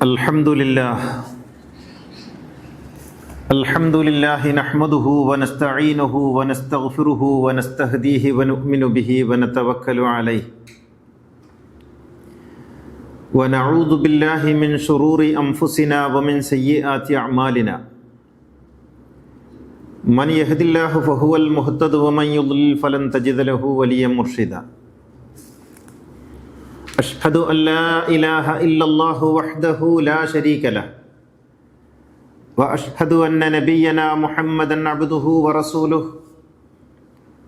الحمد لله الحمد لله نحمده ونستعينه ونستغفره ونستهديه ونؤمن به ونتوكل عليه ونعوذ بالله من شرور انفسنا ومن سيئات اعمالنا من يهد الله فهو المهتد ومن يضلل فلن تجد له وليا مرشدا أشهد أن لا إله إلا الله وحده لا شريك له. وأشهد أن نبينا محمدا عبده ورسوله.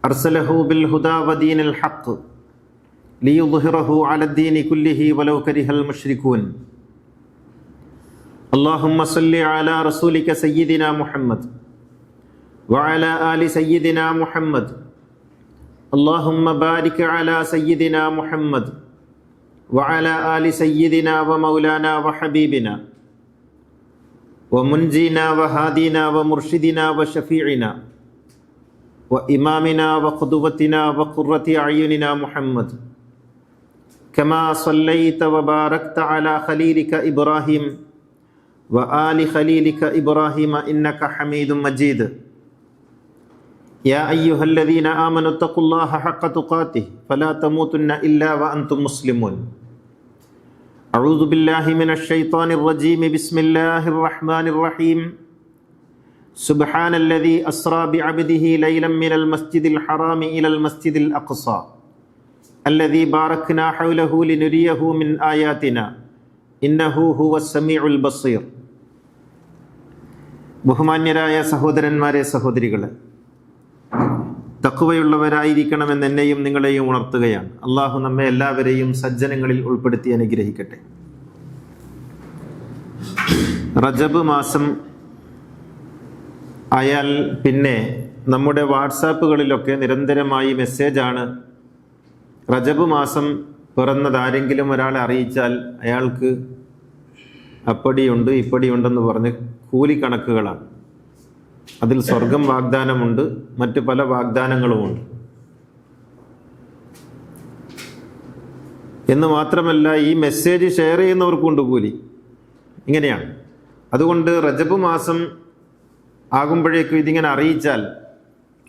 أرسله بالهدى ودين الحق ليظهره على الدين كله ولو كره المشركون. اللهم صل على رسولك سيدنا محمد وعلى آل سيدنا محمد. اللهم بارك على سيدنا محمد وعلى آل سيدنا ومولانا وحبيبنا ومنجينا وهادينا ومرشدنا وشفيعنا وإمامنا وقدوتنا وقرة أعيننا محمد. كما صليت وباركت على خليلك إبراهيم وآل خليلك إبراهيم إنك حميد مجيد. يا أيها الذين آمنوا اتقوا الله حق تقاته فلا تموتن إلا وأنتم مسلمون. أعوذ بالله من الشيطان الرجيم بسم الله الرحمن الرحيم سبحان الذي أسرى بعبده ليلا من المسجد الحرام إلى المسجد الأقصى الذي باركنا حوله لنريه من آياتنا إنه هو السميع البصير ബഹുമാന്യരായ സഹോദരന്മാരെ സഹോദരികളെ തക്കുവയുള്ളവരായിരിക്കണമെന്ന് എന്നെയും നിങ്ങളെയും ഉണർത്തുകയാണ്. അള്ളാഹു നമ്മെ എല്ലാവരെയും സജ്ജനങ്ങളിൽ ഉൾപ്പെടുത്തി അനുഗ്രഹിക്കട്ടെ. റജബ് മാസം ആയാൽ പിന്നെ നമ്മുടെ വാട്സാപ്പുകളിലൊക്കെ നിരന്തരമായി മെസ്സേജാണ്. റജബ് മാസം പിറന്നത് ആരെങ്കിലും ഒരാളെ അറിയിച്ചാൽ അയാൾക്ക് അപ്പടിയുണ്ട് ഇപ്പടിയുണ്ടെന്ന് പറഞ്ഞ് കൂലിക്കണക്കുകളാണ്. അതിൽ സ്വർഗം വാഗ്ദാനമുണ്ട് മറ്റ് പല വാഗ്ദാനങ്ങളുമുണ്ട്. എന്ന് മാത്രമല്ല ഈ മെസ്സേജ് ഷെയർ ചെയ്യുന്നവർക്കുണ്ട് കൂലി. ഇങ്ങനെയാണ്. അതുകൊണ്ട് റജബ് മാസം ആകുമ്പോഴേക്കും ഇതിങ്ങനെ അറിയിച്ചാൽ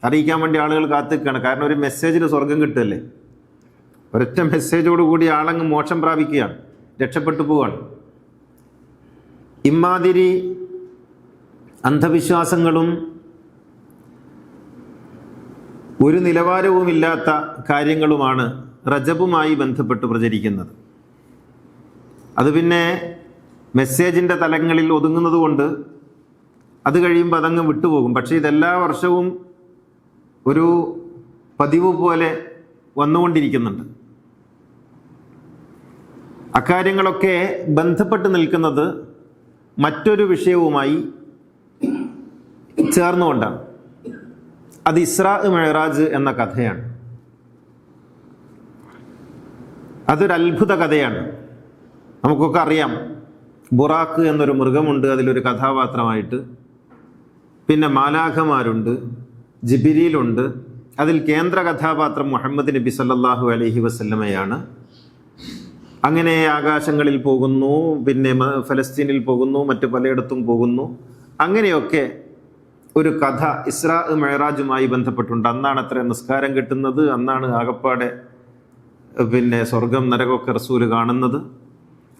അറിയിക്കാൻ വേണ്ടി ആളുകൾ കാത്തിക്കാണ് കാരണം ഒരു മെസ്സേജിൽ സ്വർഗം കിട്ടുമല്ലേ ഒരൊറ്റ മെസ്സേജോട് കൂടി ആളങ്ങ് മോക്ഷം പ്രാപിക്കുകയാണ്. രക്ഷപ്പെട്ടു പോവുകയാണ്. ഇമാതിരി അന്ധവിശ്വാസങ്ങളും ഒരു നിലവാരവുമില്ലാത്ത കാര്യങ്ങളുമാണ് റജബുമായി ബന്ധപ്പെട്ട് പ്രചരിക്കുന്നത്. അത് പിന്നെ മെസ്സേജിന്റെ തലങ്ങളിൽ ഒതുങ്ങുന്നത് കൊണ്ട് അത് കഴിയുമ്പോൾ അതങ്ങ് വിട്ടുപോകും. പക്ഷേ ഇതെല്ലാ വർഷവും ഒരു പതിവ് പോലെ വന്നുകൊണ്ടിരിക്കുന്നുണ്ട്. അക്കാര്യങ്ങളൊക്കെ ബന്ധപ്പെട്ട് നിൽക്കുന്നത് മറ്റൊരു വിഷയവുമായി ചേർന്നുകൊണ്ടാണ്. അത് ഇസ്രാ മെഹറാജ് എന്ന കഥയാണ്. അതൊരു അത്ഭുത കഥയാണ്. നമുക്കൊക്കെ അറിയാം. ബുറാക്ക് എന്നൊരു മൃഗമുണ്ട് അതിലൊരു കഥാപാത്രമായിട്ട്. പിന്നെ മാലാഖമാരുണ്ട് ജിബിരിയിലുണ്ട്. അതിൽ കേന്ദ്ര കഥാപാത്രം മുഹമ്മദ് നബി സല്ലാഹു അലഹി വസ്ല്ലമയാണ്. അങ്ങനെ ആകാശങ്ങളിൽ പോകുന്നു പിന്നെ ഫലസ്തീനിൽ പോകുന്നു മറ്റു പലയിടത്തും പോകുന്നു. അങ്ങനെയൊക്കെ ഒരു കഥ ഇസ്രാ മെഹറാജുമായി ബന്ധപ്പെട്ടുണ്ട്. അന്നാണ് അത്ര നിസ്കാരം കിട്ടുന്നത്. അന്നാണ് ആകപ്പാടെ പിന്നെ സ്വർഗം നരകമൊക്കെ റസൂൽ കാണുന്നത്.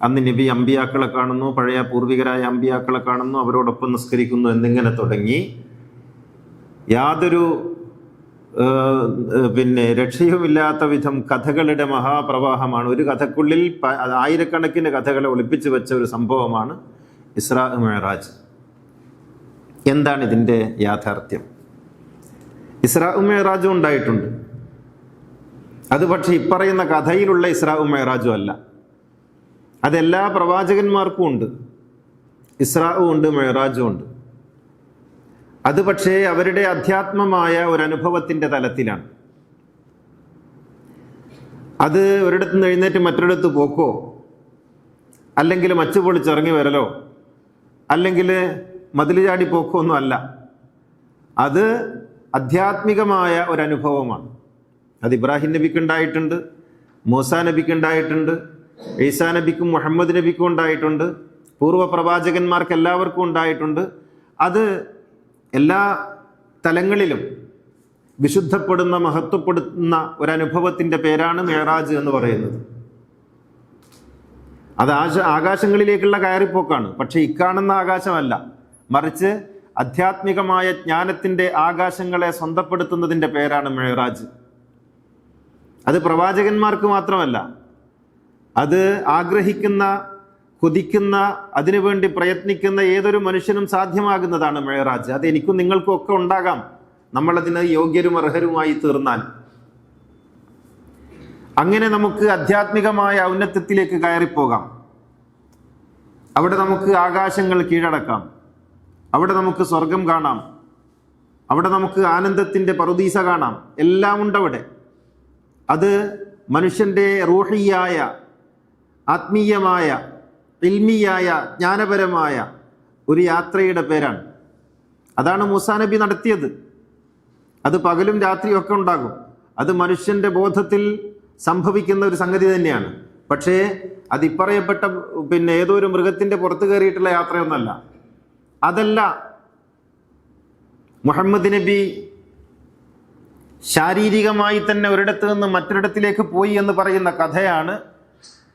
അന്ന് നബി അമ്പിയാക്കളെ കാണുന്നു പഴയ പൂർവികരായ അമ്പിയാക്കളെ കാണുന്നു അവരോടൊപ്പം നിസ്കരിക്കുന്നു എന്നിങ്ങനെ തുടങ്ങി. യാതൊരു പിന്നെ രക്ഷയുമില്ലാത്ത വിധം കഥകളുടെ മഹാപ്രവാഹമാണ്. ഒരു കഥക്കുള്ളിൽ ആയിരക്കണക്കിന് കഥകളെ ഒളിപ്പിച്ചു വെച്ച ഒരു സംഭവമാണ് ഇസ്രാ മെഹറാജ് എന്താണ് ഇതിന്റെ യാഥാർത്ഥ്യം? ഇസ്രാ മെഹറാജും ഉണ്ടായിട്ടുണ്ട്. അത് പക്ഷേ ഇപ്പറയുന്ന കഥയിലുള്ള ഇസ്രാ മെഹറാജും അല്ല. അതെല്ലാ പ്രവാചകന്മാർക്കും ഉണ്ട്. ഇസ്രാവും ഉണ്ട് മെഹറാജും ഉണ്ട്. അത് പക്ഷേ അവരുടെ അധ്യാത്മമായ ഒരു അനുഭവത്തിന്റെ തലത്തിലാണ്. അത് ഒരിടത്ത് നിന്ന് എഴുന്നേറ്റ് മറ്റൊരിടത്ത് പോക്കോ? അല്ലെങ്കിൽ മച്ചു പൊളിച്ചിറങ്ങി വരലോ? അല്ലെങ്കിൽ മതിൽ ചാടി പോക്കൊന്നും അല്ല. അത് ആധ്യാത്മികമായ ഒരു അനുഭവമാണ് അത് ഇബ്രാഹിം നബിക്ക് ഉണ്ടായിട്ടുണ്ട് മൂസ നബിക്ക് ഉണ്ടായിട്ടുണ്ട് ഈസാ നബിക്കും മുഹമ്മദ് നബിക്കും ഉണ്ടായിട്ടുണ്ട് പൂർവ പ്രവാചകന്മാർക്ക് എല്ലാവർക്കും ഉണ്ടായിട്ടുണ്ട്. അത് എല്ലാ തലങ്ങളിലും വിശുദ്ധപ്പെടുന്ന മഹത്വപ്പെടുന്ന ഒരനുഭവത്തിന്റെ പേരാണ് മേറാജ് എന്ന് പറയുന്നത്. അത് ആകാശങ്ങളിലേക്കുള്ള കയറിപ്പോക്കാണ്. പക്ഷെ ഇക്കാണുന്ന ആകാശമല്ല. മറിച്ച് ആധ്യാത്മികമായ ജ്ഞാനത്തിന്റെ ആകാശങ്ങളെ സ്വന്തപ്പെടുത്തുന്നതിന്റെ പേരാണ് മെഹറാജ്. അത് പ്രവാചകന്മാർക്ക് മാത്രമല്ല അത് ആഗ്രഹിക്കുന്ന കൊതിക്കുന്ന അതിനുവേണ്ടി പ്രയത്നിക്കുന്ന ഏതൊരു മനുഷ്യനും സാധ്യമാകുന്നതാണ് മെഹറാജ്. അത് എനിക്കും നിങ്ങൾക്കും ഒക്കെ ഉണ്ടാകാം. നമ്മളതിന് യോഗ്യരും അർഹരുമായി തീർന്നാൽ. അങ്ങനെ നമുക്ക് ആധ്യാത്മികമായ ഔന്നത്യത്തിലേക്ക് കയറിപ്പോകാം. അവിടെ നമുക്ക് ആകാശങ്ങൾ കീഴടക്കാം. അവിടെ നമുക്ക് സ്വർഗം കാണാം. അവിടെ നമുക്ക് ആനന്ദത്തിന്റെ പറുദീസ കാണാം. എല്ലാം ഉണ്ടവിടെ അത് മനുഷ്യന്റെ റൂഹിയായ ആത്മീയമായ ഇൽമിയായ ജ്ഞാനപരമായ ഒരു യാത്രയുടെ പേരാണ്. അതാണ് മൂസാ നബി നടത്തിയത്. അത് പകലും രാത്രിയും ഒക്കെ ഉണ്ടാകും. അത് മനുഷ്യന്റെ ബോധത്തിൽ സംഭവിക്കുന്ന ഒരു സംഗതി തന്നെയാണ്. പക്ഷേ അതിപ്പറയപ്പെട്ട പിന്നെ ഏതോ ഒരു മൃഗത്തിന്റെ പുറത്ത് കയറിയിട്ടുള്ള യാത്രയൊന്നല്ല. അതല്ല. മുഹമ്മദ് നബി ശാരീരികമായി തന്നെ ഒരിടത്ത് നിന്ന് മറ്റൊരിടത്തിലേക്ക് പോയി എന്ന് പറയുന്ന കഥയാണ്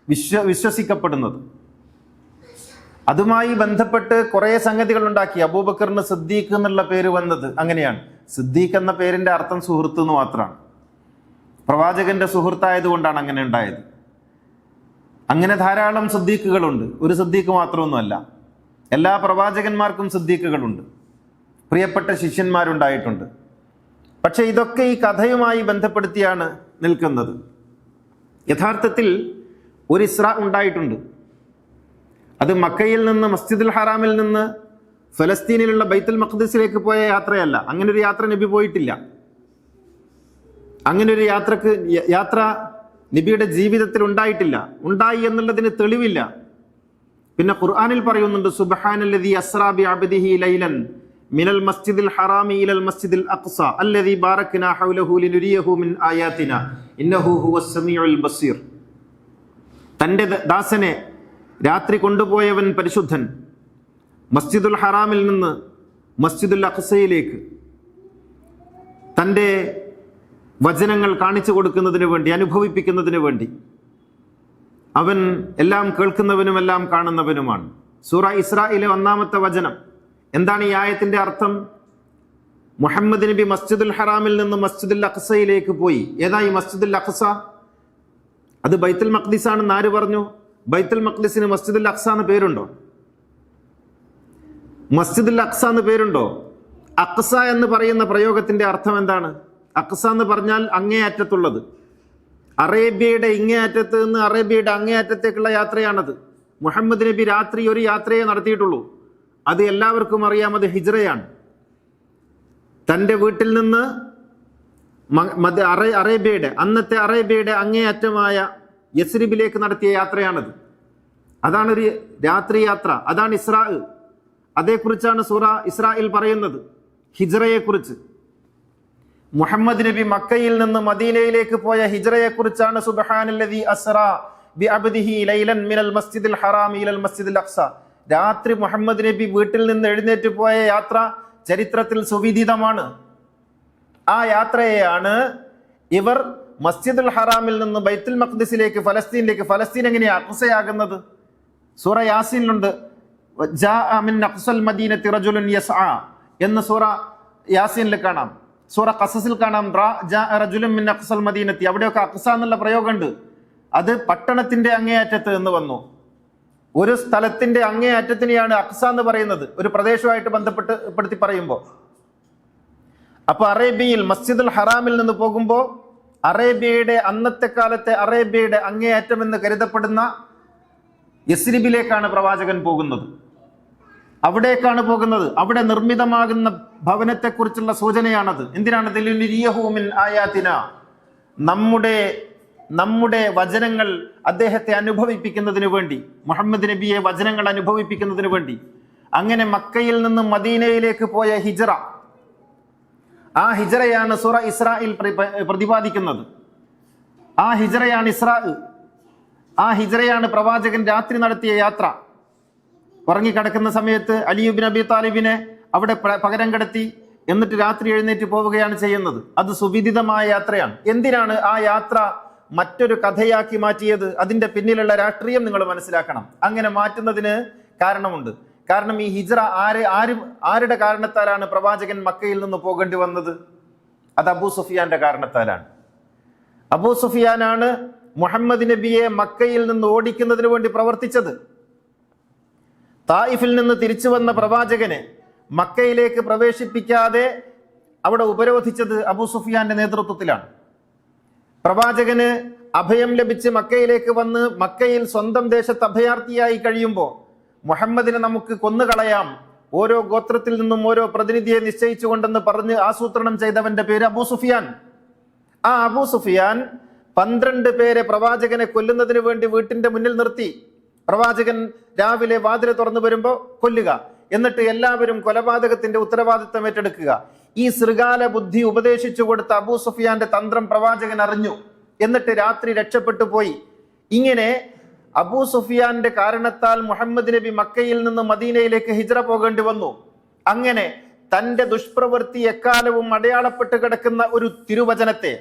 വിശ്വ വിശ്വസിക്കപ്പെടുന്നത്. അതുമായി ബന്ധപ്പെട്ട് കുറേ സംഗതികൾ ഉണ്ടാക്കി. അബൂബക്കറിന് സിദ്ദീഖ് എന്നുള്ള പേര് വന്നത് അങ്ങനെയാണ്. സിദ്ദീഖ് എന്ന പേരിന്റെ അർത്ഥം സുഹൃത്ത് എന്ന് മാത്രമാണ്. പ്രവാചകന്റെ സുഹൃത്തായതുകൊണ്ടാണ് അങ്ങനെ ഉണ്ടായത്. അങ്ങനെ ധാരാളം സിദ്ദീഖുകളുണ്ട്. ഒരു സിദ്ദീഖ് മാത്രമൊന്നുമല്ല. എല്ലാ പ്രവാചകന്മാർക്കും സിദ്ദീഖുകളുണ്ട്. പ്രിയപ്പെട്ട ശിഷ്യന്മാരുണ്ടായിട്ടുണ്ട്. പക്ഷെ ഇതൊക്കെ ഈ കഥയുമായി ബന്ധപ്പെടുത്തിയാണ് നിൽക്കുന്നത്. യഥാർത്ഥത്തിൽ ഒരു ഇസ്ര ഉണ്ടായിട്ടുണ്ട്. അത് മക്കയിൽ നിന്ന് മസ്ജിദുൽ ഹറാമിൽ നിന്ന് ഫലസ്തീനിലുള്ള ബൈത്തുൽ മഖ്ദിസിലേക്ക് പോയ യാത്രയല്ല. അങ്ങനെ ഒരു യാത്ര നബി പോയിട്ടില്ല. അങ്ങനെ ഒരു യാത്രയ്ക്ക് യാത്ര നബിയുടെ ജീവിതത്തിൽ ഉണ്ടായിട്ടില്ല. ഉണ്ടായി എന്നുള്ളതിന് തെളിവില്ല. പിന്നെ ഖുർആനിൽ പറയുന്നുണ്ട് സുബ്ഹാനല്ലദീ അസ്റാ അബദിഹി ലൈലൻ മിനൽ മസ്ജിദിൽ ഹറാമി ഇലൽ മസ്ജിദിൽ അഖ്സ അല്ലദി ബാറക്നാ ഹൗലഹു ലിനുരിയഹു മിൻ ആയാതിന ഇന്നഹു ഹുവസ് സമീഉൽ ബസീർ. തന്റെ ദാസനെ രാത്രി കൊണ്ടുപോയവൻ പരിശുദ്ധൻ മസ്ജിദുൽ ഹറാമിൽ നിന്ന് മസ്ജിദുൽ അഖ്സയിലേക്ക് തന്റെ വചനങ്ങൾ കാണിച്ചു കൊടുക്കുന്നതിന് വേണ്ടി അനുഭവിപ്പിക്കുന്നതിന് വേണ്ടി അവൻ എല്ലാം കേൾക്കുന്നവനും എല്ലാം കാണുന്നവനുമാണ്. സൂറ ഇസ്രായിലെ ഒന്നാമത്തെ വചനം. എന്താണ് ഈ ആയത്തിന്റെ അർത്ഥം? മുഹമ്മദ് നബി മസ്ജിദുൽ ഹറാമിൽ നിന്ന് മസ്ജിദുൽ അഖസയിലേക്ക് പോയി. ഏതാ ഈ മസ്ജിദുൽ അഖസ അത് ബൈത്തുൽ മഖ്ദിസ് ആണെന്ന് ആര് പറഞ്ഞു? ബൈത്തുൽ മഖ്ദിസിന് മസ്ജിദുൽ അഖസ എന്ന് പേരുണ്ടോ? മസ്ജിദുൽ അഖസ എന്ന് പേരുണ്ടോ? അഖസ എന്ന് പറയുന്ന പ്രയോഗത്തിന്റെ അർത്ഥം എന്താണ്? അഖസ എന്ന് പറഞ്ഞാൽ അങ്ങേയറ്റത്തുള്ളത്. അറേബ്യയുടെ ഇങ്ങേയറ്റത്ത് നിന്ന് അറേബ്യയുടെ അങ്ങേയറ്റത്തേക്കുള്ള യാത്രയാണത്. മുഹമ്മദ് നബി രാത്രി ഒരു യാത്രയെ നടത്തിയിട്ടുള്ളൂ. അത് എല്ലാവർക്കും അറിയാം അത് ഹിജ്റയാണ്. തന്റെ വീട്ടിൽ നിന്ന് അറേ അറേബ്യയുടെ അന്നത്തെ അറേബ്യയുടെ അങ്ങേയറ്റമായ യസ്രിബിലേക്ക് നടത്തിയ യാത്രയാണത്. അതാണ് ഒരു രാത്രി യാത്ര അതാണ് ഇസ്രാ അതേക്കുറിച്ചാണ് സൂറ ഇസ്രായിൽ പറയുന്നത് ഹിജ്റയെക്കുറിച്ച്. മുഹമ്മദ് നബി മക്കയിൽ നിന്ന് മദീനയിലേക്ക് പോയ ഹിജ്റയെക്കുറിച്ചാണ് സുബ്ഹാനല്ലദി അസ്റ ലൈലൻ മിനൽ രാത്രി മുഹമ്മദ് നബി വീട്ടിൽ നിന്ന് എഴുന്നേറ്റ് പോയ യാത്ര ചരിത്രത്തിൽ സുവിദിതമാണ്. ആ യാത്രയെയാണ് ഇവർ മസ്ജിദുൽ ഹറാമിൽ നിന്ന് ബൈത്തുൽ മഖ്ദിസിലേക്ക് ഫലസ്തീനിലേക്ക് ഫലസ്തീൻ എങ്ങനെയാ അക്സയാകുന്നത്? സൂറ യാസീനിലുണ്ട്. യസ്ആ. എന്ന് സൂറ യാസീനിൽ കാണാം. സൂറ കസസിൽ കാണാം മിൻ അഖ്സൽ മദീനത്തി. അവിടെയൊക്കെ അഖ്സ എന്നുള്ള പ്രയോഗമുണ്ട്. അത് പട്ടണത്തിന്റെ അങ്ങേയറ്റത്ത് എന്ന് വന്നു. ഒരു സ്ഥലത്തിന്റെ അങ്ങേയറ്റത്തിനെയാണ് അഖ്സ എന്ന് പറയുന്നത്. ഒരു പ്രദേശവുമായിട്ട് ബന്ധപ്പെട്ട് പറയുമ്പോൾ അപ്പൊ അറേബ്യയിൽ മസ്ജിദുൽ ഹറാമിൽ നിന്ന് പോകുമ്പോൾ അറേബ്യയുടെ അന്നത്തെ കാലത്തെ അറേബ്യയുടെ അങ്ങേയറ്റം എന്ന് കരുതപ്പെടുന്ന യസ്രിബിലേക്കാണ് പ്രവാചകൻ പോകുന്നത്. അവിടേക്കാണ് പോകുന്നത്. അവിടെ നിർമ്മിതമാകുന്ന ഭവനത്തെക്കുറിച്ചുള്ള സൂചനയാണത്. എന്തിനാണ് ദിലുനിരിയഹൂമിൻ ആയാത്തിന നമ്മുടെ നമ്മുടെ വചനങ്ങൾ അദ്ദേഹത്തെ അനുഭവിപ്പിക്കുന്നതിന് വേണ്ടി മുഹമ്മദ് നബിയെ വചനങ്ങൾ അനുഭവിപ്പിക്കുന്നതിന് വേണ്ടി. അങ്ങനെ മക്കയിൽ നിന്ന് മദീനയിലേക്ക് പോയ ഹിജറ. ആ ഹിജറയാണ് സുറ ഇസ്രായിൽ പ്ര- പ്ര- പ്രതിപാദിക്കുന്നത്. ആ ഹിജറയാണ് ഇസ്രാ ആ ഹിജറയാണ് പ്രവാചകൻ രാത്രി നടത്തിയ യാത്ര. ഉറങ്ങിക്കിടക്കുന്ന സമയത്ത് അലിയുബിൻ അബി താലിബിനെ അവിടെ പകരം കിടത്തി എന്നിട്ട് രാത്രി എഴുന്നേറ്റ് പോവുകയാണ് ചെയ്യുന്നത്. അത് സുവിദിതമായ യാത്രയാണ്. എന്തിനാണ് ആ യാത്ര മറ്റൊരു കഥയാക്കി മാറ്റിയത്? അതിന്റെ പിന്നിലുള്ള രാഷ്ട്രീയം നിങ്ങൾ മനസ്സിലാക്കണം. അങ്ങനെ മാറ്റുന്നതിന് കാരണമുണ്ട്. കാരണം ഈ ഹിജ്റ ആര് ആര് ആരുടെ കാരണത്താലാണ് പ്രവാചകൻ മക്കയിൽ നിന്ന് പോകേണ്ടി വന്നത്? അത് അബൂ സുഫിയാന്റെ കാരണത്താലാണ്. അബൂ സുഫിയാനാണ് മുഹമ്മദ് നബിയെ മക്കയിൽ നിന്ന് ഓടിക്കുന്നതിന് വേണ്ടി പ്രവർത്തിച്ചത്. തായിഫിൽ നിന്ന് തിരിച്ചു വന്ന പ്രവാചകനെ മക്കയിലേക്ക് പ്രവേശിപ്പിക്കാതെ അവിടെ ഉപരോധിച്ചത് അബു സുഫിയാന്റെ നേതൃത്വത്തിലാണ്. പ്രവാചകന് അഭയം ലഭിച്ച് മക്കയിലേക്ക് വന്ന് മക്കയിൽ സ്വന്തം ദേശത്ത് അഭയാർത്ഥിയായി കഴിയുമ്പോൾ മുഹമ്മദിനെ നമുക്ക് കൊന്നുകളയാം. ഓരോ ഗോത്രത്തിൽ നിന്നും ഓരോ പ്രതിനിധിയെ നിശ്ചയിച്ചുകൊണ്ടെന്ന് പറഞ്ഞ് ആസൂത്രണം ചെയ്തവന്റെ പേര് അബൂ സുഫിയാൻ. ആ അബൂ സുഫിയാൻ പന്ത്രണ്ട് പേരെ പ്രവാചകനെ കൊല്ലുന്നതിന് വേണ്ടി വീട്ടിന്റെ മുന്നിൽ നിർത്തി. പ്രവാചകൻ രാവിലെ വാതിൽ തുറന്നു വരുമ്പോൾ കൊല്ലുക. എന്നിട്ട് എല്ലാവരും കൊലപാതകത്തിന്റെ ഉത്തരവാദിത്തം ഏറ്റെടുക്കുക. ഈ ശൃഗാല ബുദ്ധി ഉപദേശിച്ചു കൊടുത്ത അബൂ സുഫിയാന്റെ തന്ത്രം പ്രവാചകൻ അറിഞ്ഞു. എന്നിട്ട് രാത്രി രക്ഷപ്പെട്ടു പോയി. ഇങ്ങനെ അബൂ സുഫിയാന്റെ കാരണത്താൽ മുഹമ്മദ് നബി മക്കയിൽ നിന്ന് മദീനയിലേക്ക് ഹിജ്റ പോകേണ്ടി വന്നു. അങ്ങനെ തന്റെ ദുഷ്പ്രവൃത്തി എക്കാലവും അടയാളപ്പെട്ട് കിടക്കുന്ന ഒരു തിരുവചനത്തെ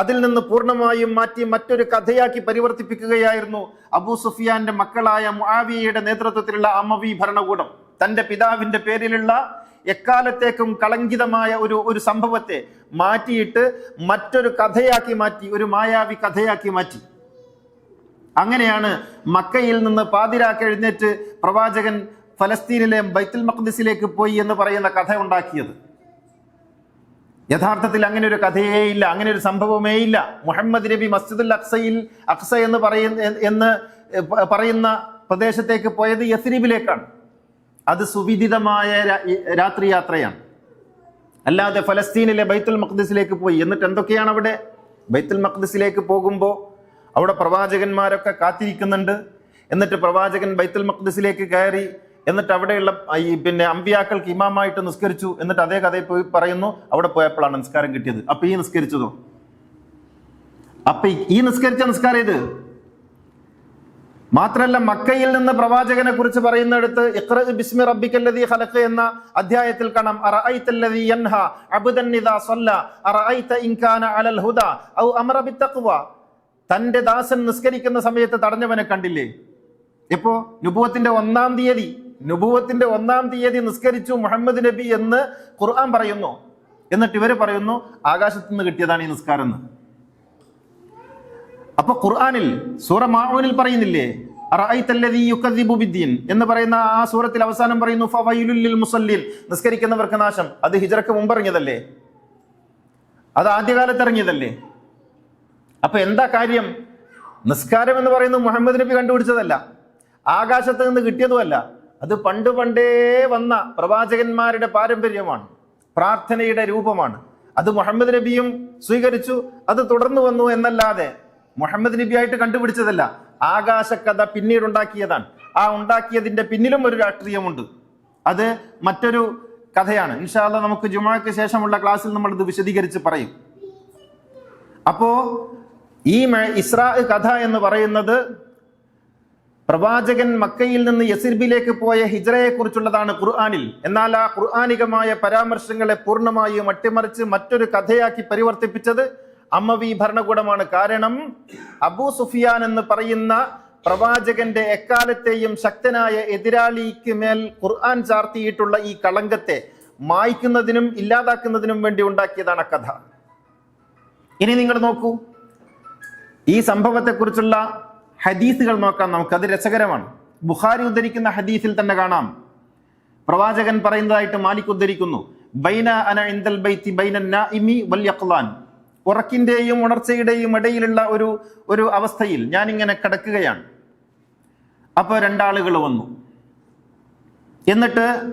അതിൽ നിന്ന് പൂർണമായും മാറ്റി മറ്റൊരു കഥയാക്കി പരിവർത്തിപ്പിക്കുകയായിരുന്നു അബൂ സുഫിയാന്റെ മക്കളായ മുആവിയയുടെ നേതൃത്വത്തിലുള്ള അമവി ഭരണകൂടം. തന്റെ പിതാവിന്റെ പേരിലുള്ള എക്കാലത്തേക്കും കളങ്കിതമായ ഒരു ഒരു സംഭവത്തെ മാറ്റിയിട്ട് മറ്റൊരു കഥയാക്കി മാറ്റി ഒരു മായാവി കഥയാക്കി മാറ്റി. അങ്ങനെയാണ് മക്കയിൽ നിന്ന് പാതിരാക്ക് എഴുന്നേറ്റ് പ്രവാചകൻ ഫലസ്തീനിലെ ബൈത്തുൽ മഖ്ദിസിലേക്ക് പോയി എന്ന് പറയുന്ന കഥ ഉണ്ടാക്കിയത്. യഥാർത്ഥത്തിൽ അങ്ങനെ ഒരു കഥയേ ഇല്ല അങ്ങനെ ഒരു സംഭവമേ ഇല്ല. മുഹമ്മദ് നബി മസ്ജിദുൽ അക്സയിൽ അക്സ എന്ന് പറയുന്ന എന്ന് പറയുന്ന പ്രദേശത്തേക്ക് പോയത് യസ്രീബിലേക്കാണ്. അത് സുവിദിതമായ രാത്രി യാത്രയാണ്. അല്ലാതെ ഫലസ്തീനിലെ ബൈത്തുൽ മഖ്ദിസിലേക്ക് പോയി. എന്നിട്ട് എന്തൊക്കെയാണ് അവിടെ? ബൈത്തുൽ മഖ്ദിസിലേക്ക് പോകുമ്പോൾ അവിടെ പ്രവാചകന്മാരൊക്കെ കാത്തിരിക്കുന്നുണ്ട്. എന്നിട്ട് പ്രവാചകൻ ബൈത്തുൽ മഖ്ദിസിലേക്ക് കയറി എന്നിട്ട് അവിടെയുള്ള ഈ പിന്നെ അമ്പിയാക്കൾക്ക് ഇമാമായിട്ട് നിസ്കരിച്ചു. എന്നിട്ട് അതേ കഥയിൽ പോയി പറയുന്നു. അവിടെ പോയപ്പോഴാണ് നിസ്കാരം കിട്ടിയത്. അപ്പൊ ഈ നിസ്കരിച്ചതോ? അപ്പൊ ഈ- നിസ്കരിച്ച നിസ്കാരം ഇത് മാത്രല്ല മക്കയിൽ നിന്ന് പ്രവാചകനെ കുറിച്ച് പറയുന്നിടത്ത് ബിസ്മി റബ്ബിക്കല്ലദീ എന്ന അധ്യായത്തിൽ കാണാം. അറഅയ്തല്ലദീ യൻഹ അബ്ദൻ സല്ല. അറഅയ്ത അലൽ ഔ അമറ ബിത്തഖ്വ തന്റെ ദാസൻ നിസ്കരിക്കുന്ന സമയത്ത് തടഞ്ഞവനെ കണ്ടില്ലേ? ഇപ്പോ നുബുവത്തിന്റെ ഒന്നാം തീയതി. നുബുവത്തിന്റെ ഒന്നാം തീയതി നിസ്കരിച്ചു മുഹമ്മദ് നബി എന്ന് ഖുർആൻ പറയുന്നു. എന്നിട്ട് ഇവർ പറയുന്നു ആകാശത്തു നിന്ന് കിട്ടിയതാണ് ഈ നിസ്കാരം എന്ന്. അപ്പൊ ഖുർആാനിൽ സൂറ മാഊനിൽ പറയുന്നില്ലേ എന്ന് പറയുന്ന ആ സൂറത്തിൽ അവസാനം പറയുന്നു മുസല്ലിൻ. നിസ്കരിക്കുന്നവർക്ക് നാശം. അത് ഹിജറക്ക് മുമ്പ് ഇറങ്ങിയതല്ലേ? അത് ആദ്യകാലത്ത് ഇറങ്ങിയതല്ലേ? അപ്പൊ എന്താ കാര്യം? നിസ്കാരം എന്ന് പറയുന്നത് മുഹമ്മദ് നബി കണ്ടുപിടിച്ചതല്ല. ആകാശത്ത് നിന്ന് കിട്ടിയതുമല്ല. അത് പണ്ട് പണ്ടേ വന്ന പ്രവാചകന്മാരുടെ പാരമ്പര്യമാണ് പ്രാർത്ഥനയുടെ രൂപമാണ്. അത് മുഹമ്മദ് നബിയും സ്വീകരിച്ചു അത് തുടർന്നു വന്നു എന്നല്ലാതെ മുഹമ്മദ് നബി ആയിട്ട് കണ്ടുപിടിച്ചതല്ല. ആകാശക്കഥ പിന്നീട് ഉണ്ടാക്കിയതാണ്. ആ ഉണ്ടാക്കിയതിന്റെ പിന്നിലും ഒരു രാഷ്ട്രീയമുണ്ട്. അത് മറ്റൊരു കഥയാണ്. ഇൻഷാല്ല നമുക്ക് ജുമാക്ക് ശേഷമുള്ള ക്ലാസ്സിൽ നമ്മൾ ഇത് വിശദീകരിച്ച് പറയും. അപ്പോ ഈ ഇസ്രാ കഥ എന്ന് പറയുന്നത് പ്രവാചകൻ മക്കയിൽ നിന്ന് യസിർബിലേക്ക് പോയ ഹിജ്റയെ കുറിച്ചുള്ളതാണ് ഖുർആാനിൽ. എന്നാൽ ആ ഖുർആാനികമായ പരാമർശങ്ങളെ പൂർണമായും അട്ടിമറിച്ച് മറ്റൊരു കഥയാക്കി പരിവർത്തിപ്പിച്ചത് അമ്മവി ഭരണകൂടമാണ്. കാരണം അബൂ സുഫിയാൻ എന്ന് പറയുന്ന പ്രവാചകന്റെ എക്കാലത്തെയും ശക്തനായ എതിരാളിക്ക് മേൽ ഖുർആൻ ചാർത്തിയിട്ടുള്ള ഈ കളങ്കത്തെ മായ്ക്കുന്നതിനും ഇല്ലാതാക്കുന്നതിനും വേണ്ടി ഉണ്ടാക്കിയതാണ് കഥ. ഇനി നിങ്ങൾ നോക്കൂ. ഈ സംഭവത്തെക്കുറിച്ചുള്ള ഹദീസുകൾ നോക്കാം നമുക്ക്. അത് രസകരമാണ്. ബുഖാരി ഉദ്ധരിക്കുന്ന ഹദീസിൽ തന്നെ കാണാം. പ്രവാചകൻ പറയുന്നതായിട്ട് മാലിക് ഉദ്ധരിക്കുന്നു. ബൈന അന ബൈന നാഇമി വൽ യഖ്ലാൻ. ഉണർച്ചയുടെയും ഇടയിലുള്ള ഒരു ഒരു അവസ്ഥയിൽ ഞാൻ ഇങ്ങനെ കിടക്കുകയാണ്. അപ്പോൾ രണ്ടാളുകൾ വന്നു. എന്നിട്ട്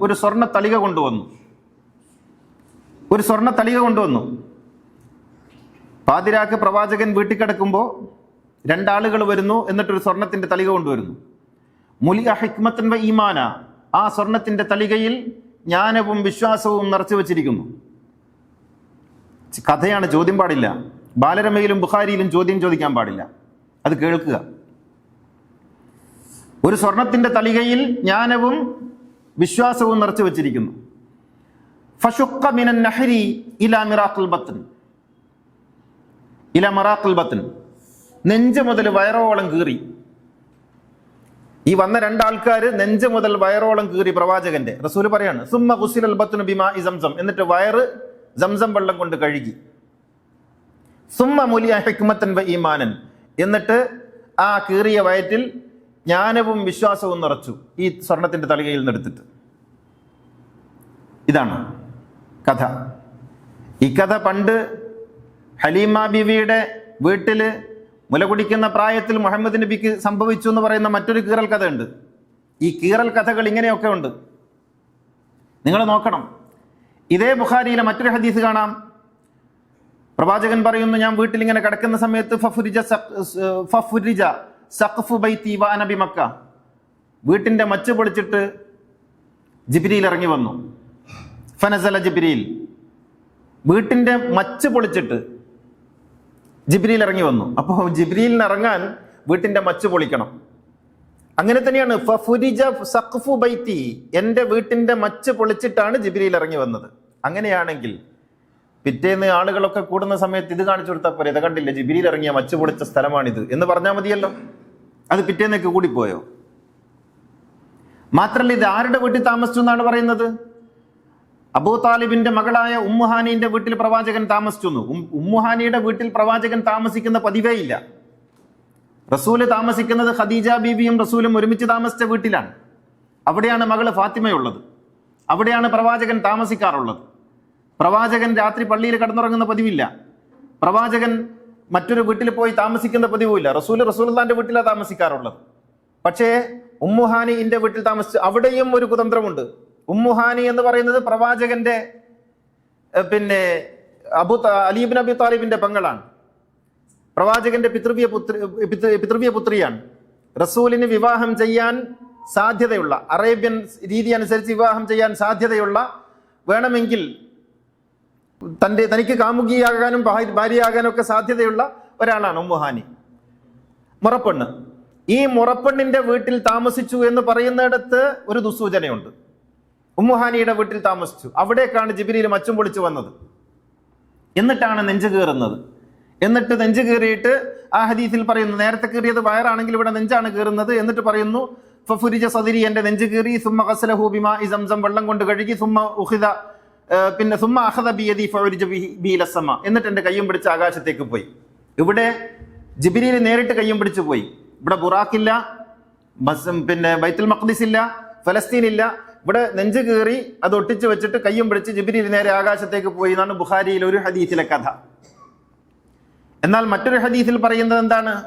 ഒരു സ്വർണ തളിക കൊണ്ടുവന്നു. ഒരു സ്വർണ തളിക കൊണ്ടുവന്നു. പാതിരാക്ക് പ്രവാചകൻ വീട്ടിൽ കിടക്കുമ്പോൾ രണ്ടാളുകൾ വരുന്നു എന്നിട്ടൊരു സ്വർണത്തിന്റെ തളിക കൊണ്ടുവരുന്നു. മുലിയ ഹിക്മത്തൻ ഈമാന. ആ സ്വർണത്തിന്റെ തളികയിൽ ജ്ഞാനവും വിശ്വാസവും നിറച്ചു വച്ചിരിക്കുന്നു. കഥയാണ് ചോദ്യം പാടില്ല. ബാലരമയിലും ബുഖാരിയിലും ചോദ്യം ചോദിക്കാൻ പാടില്ല. അത് കേൾക്കുക. ഒരു സ്വർണത്തിന്റെ തളികയിൽ ജ്ഞാനവും വിശ്വാസവും നിറച്ചു വച്ചിരിക്കുന്നു. ഫഷുക്ക മിനൻ നഹരി ഇലാമിറാക്കുൽ ബത്തൻ. ഇല മറാത്തുൽ ബത്തൻ. നെഞ്ച് മുതൽ വയറോളം കീറി. ഈ വന്ന രണ്ടാൾക്കാർ നെഞ്ച് മുതൽ വയറോളം കീറി പ്രവാചകന്റെ. റസൂൽ പറയാണ് സുമ്മ ഹുസിൽ അൽബത്തുന് ബിമാ ഇ സംസം. എന്നിട്ട് വയറ് സംസം വെള്ളം കൊണ്ട് കഴുകി. സുമ്മ മുലിയ ഹിക്മത്തൻ വ ഈമാനൻ. എന്നിട്ട് ആ കീറിയ വയറ്റിൽ ജ്ഞാനവും വിശ്വാസവും നിറച്ചു ഈ സ്വർണത്തിന്റെ തളികയിൽ നിന്നെടുത്തിട്ട് ഇതാണ് കഥ. ഈ കഥ പണ്ട് ഹലീമ ബിവിയുടെ വീട്ടിൽ മുല കുടിക്കുന്ന പ്രായത്തിൽ മുഹമ്മദ് നബിക്ക് സംഭവിച്ചു എന്ന് പറയുന്ന മറ്റൊരു കീറൽ കഥയുണ്ട്. ഈ കീറൽ കഥകൾ ഇങ്ങനെയൊക്കെ ഉണ്ട്. നിങ്ങൾ നോക്കണം. ഇതേ ബുഖാരിയിലെ മറ്റൊരു ഹദീസ് കാണാം. പ്രവാചകൻ പറയുന്നു ഞാൻ വീട്ടിൽ ഇങ്ങനെ കിടക്കുന്ന സമയത്ത് ഫഫുരിജ ഫഫുരിജ അനബി മക്ക. വീട്ടിന്റെ മച്ച് പൊളിച്ചിട്ട് ജിബിരിയിൽ ഇറങ്ങി വന്നു. ഫനസല ജിബിരിയിൽ വീട്ടിന്റെ മച്ച് പൊളിച്ചിട്ട് ജിബ്രീൽ ഇറങ്ങി വന്നു. അപ്പോൾ ജിബ്രീലിന് ഇറങ്ങാൻ വീട്ടിന്റെ മച്ച് പൊളിക്കണം. അങ്ങനെ തന്നെയാണ് ഫഫുരിജ സഖ്ഫു ബൈത്തി എന്റെ വീട്ടിന്റെ മച്ച് പൊളിച്ചിട്ടാണ് ജിബ്രീൽ ഇറങ്ങി വന്നത്. അങ്ങനെയാണെങ്കിൽ പിറ്റേന്ന് ആളുകളൊക്കെ കൂടുന്ന സമയത്ത് ഇത് കാണിച്ചു കൊടുത്താൽ പോരെ. ഇത് കണ്ടില്ല? ജിബ്രീൽ ഇറങ്ങിയ മച്ച് പൊളിച്ച സ്ഥലമാണിത്. എന്ന് പറഞ്ഞാൽ മതിയല്ലോ. അത് പിറ്റേന്നൊക്കെ കൂടിപ്പോയോ? മാത്രമല്ല ഇത് ആരുടെ വീട്ടിൽ താമസിച്ചു എന്നാണ് പറയുന്നത്? അബൂ താലിബിന്റെ മകളായ ഉമ്മുഹാനിന്റെ വീട്ടിൽ പ്രവാചകൻ താമസിച്ചു ഉമ്മുഹാനിയുടെ വീട്ടിൽ പ്രവാചകൻ താമസിക്കുന്ന പതിവേ ഇല്ല റസൂൽ താമസിക്കുന്നത് ഖദീജ ബീബിയും റസൂലും ഒരുമിച്ച് താമസിച്ച വീട്ടിലാണ്. അവിടെയാണ് മകൾ ഫാത്തിമയുള്ളത്. അവിടെയാണ് പ്രവാചകൻ താമസിക്കാറുള്ളത്. പ്രവാചകൻ രാത്രി പള്ളിയിൽ കടന്നുറങ്ങുന്ന പതിവില്ല. പ്രവാചകൻ മറ്റൊരു വീട്ടിൽ പോയി താമസിക്കുന്ന പതിവുമില്ല. റസൂൽ റസൂൽദാന്റെ വീട്ടിലാണ് താമസിക്കാറുള്ളത്. പക്ഷേ ഉമ്മുഹാനി ഇന്റെ വീട്ടിൽ താമസിച്ച് അവിടെയും ഒരു കുതന്ത്രമുണ്ട്. ഉമ്മുഹാനി എന്ന് പറയുന്നത് പ്രവാചകന്റെ പിന്നെ അബു അലീബിൻ അബി താലിബിന്റെ പെങ്ങളാണ്. പ്രവാചകന്റെ പിതൃവ്യ പുത്രി പിതൃ- പിതൃവ്യ പുത്രിയാണ്. റസൂലിന് വിവാഹം ചെയ്യാൻ സാധ്യതയുള്ള അറേബ്യൻ രീതി അനുസരിച്ച് വിവാഹം ചെയ്യാൻ സാധ്യതയുള്ള വേണമെങ്കിൽ തന്റെ തനിക്ക് കാമുകിയാകാനും ഭാര്യ- ഭാര്യയാകാനും ഒക്കെ സാധ്യതയുള്ള ഒരാളാണ് ഉമ്മുഹാനി. മുറപ്പെണ്ണ്. ഈ മുറപ്പെണ്ണിന്റെ വീട്ടിൽ താമസിച്ചു എന്ന് പറയുന്നിടത്ത് ഒരു ദുസൂചനയുണ്ട് ഉമ്മുഹാനിയുടെ വീട്ടിൽ താമസിച്ചു. അവിടേക്കാണ് ജിബിരിയിൽ മച്ചും പൊളിച്ചു വന്നത്. എന്നിട്ടാണ് നെഞ്ചു കയറുന്നത് എന്നിട്ട് നെഞ്ചു കയറിയിട്ട് ആ ഹദീസിൽ പറയുന്നു നേരത്തെ കയറിയത് വയറാണെങ്കിൽ ഇവിടെ നെഞ്ചാണ് കയറുന്നത് എന്നിട്ട് പറയുന്നു ഫഫുരിജ സദിരി എന്റെ നെഞ്ചു കീറി സുമ്മ ഖസലഹു ബിമാ സംസം വെള്ളം കൊണ്ട് കഴുകി സുമ്മ ഉഹിദ പിന്നെ സുമ്മ അഹദ ബിയദി ഫൗരിജ ബിലസമ എന്നിട്ട് എന്റെ കയ്യും പിടിച്ച് ആകാശത്തേക്ക് പോയി. ഇവിടെ ജിബിരിയിൽ നേരിട്ട് കയ്യും പിടിച്ച് പോയി. ഇവിടെ ബുറാഖില്ല പിന്നെ ബൈത്തുൽ മഖ്ദിസ് ഇല്ല ഫലസ്തീൻ ഇല്ല ഇവിടെ നെഞ്ച് കീറി അത് ഒട്ടിച്ച് വെച്ചിട്ട് കയ്യും പിടിച്ച് ജിബിരിയിൽ നേരെ ആകാശത്തേക്ക് പോയി എന്നാണ് ബുഖാരിയിൽ ഒരു ഹദീസിലെ കഥ. എന്നാൽ മറ്റൊരു ഹദീസിൽ പറയുന്നത് എന്താണ്?